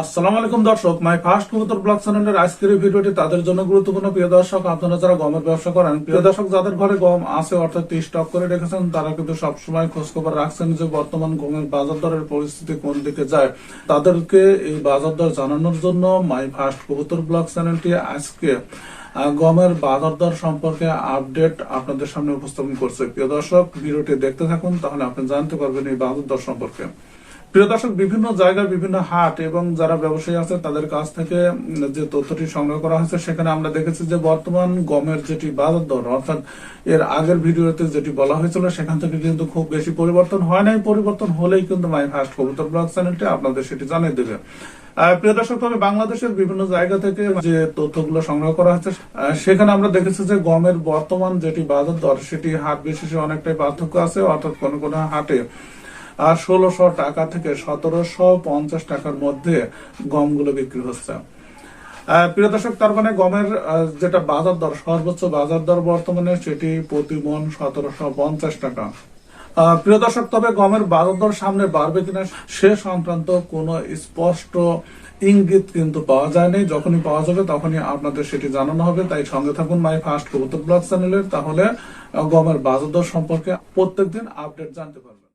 আসসালামু আলাইকুম দর্শক মাই ফার্স্ট কবুতর ব্লগ চ্যানেলের আজকের এই ভিডিওটি তাদের জন্য গুরুত্বপূর্ণ। প্রিয় দর্শক, আপনারা যারা গমের ব্যবসা করেন, প্রিয় দর্শক, যাদের ঘরে গম আছে, অর্থাৎ স্টক করে রেখেছেন, তারা কিন্তু সবসময় খোঁজ খবর রাখছেন যে বর্তমান গমের বাজার দরের পরিস্থিতি কোন দিকে যায়। তাদেরকে এই বাজার দর জানানোর জন্য মাই ফার্স্ট কবুতর ব্লগ চ্যানেলটি আজকে গমের বাজার দর সম্পর্কে আপডেট আপনাদের সামনে উপস্থাপন করছে। প্রিয় দর্শক, ভিডিওটি দেখতে থাকুন, তাহলে আপনি জানতে পারবেন এই বাজার দর সম্পর্কে। প্রিয় দর্শক বিভিন্ন জায়গায় বিভিন্ন হাট এবং যারা ব্যবসায়ী আছে তাদের কাছ থেকে যে তথ্যটি সংগ্রহ করা হয়েছে সেখানে আমরা দেখেছি যে বর্তমান গমের যেটি বাজার দর অর্থাৎ এর আগের ভিডিওতে যেটি বলা হয়েছিল সেখান থেকে কিন্তু খুব বেশি পরিবর্তন হয় নাই। পরিবর্তন হলেই কিন্তু মাই ফার্স্ট কবুতর ব্লগ চ্যানেলটি আপনাদের সেটি জানিয়ে দেবে। প্রিয় দর্শক তবে বাংলাদেশের বিভিন্ন জায়গা থেকে যে তথ্যগুলো সংগ্রহ করা আহ, সেখানে আমরা দেখেছি যে গমের বর্তমান যেটি বাজার দর সেটি হাট বিশেষে অনেকটাই পার্থক্য আছে অর্থাৎ কোন কোন হাটে আর ষোলোশো টাকা থেকে সতেরোশো পঞ্চাশ টাকার মধ্যে গমগুলো বিক্রি হচ্ছে। প্রিয় দর্শক, তার মানে গমের যেটা বাজার দর, সর্বোচ্চ বাজার দর বর্তমানে সেটি প্রতি মন সতেরোশো পঞ্চাশ টাকা। প্রিয় দর্শক, তবে গমের বাজার দর সামনে বাড়বে কিনা সে সংক্রান্ত কোনো স্পষ্ট ইঙ্গিত কিন্তু পাওয়া যায়নি। যখনই পাওয়া যাবে তখনই আপনাদের সেটি জানানো হবে। তাই সঙ্গে থাকুন মাই ফার্স্ট কবুতর ব্লগ চ্যানেলের তাহলে গমের বাজার দর সম্পর্কে প্রত্যেকদিন আপডেট জানতে পারবেন।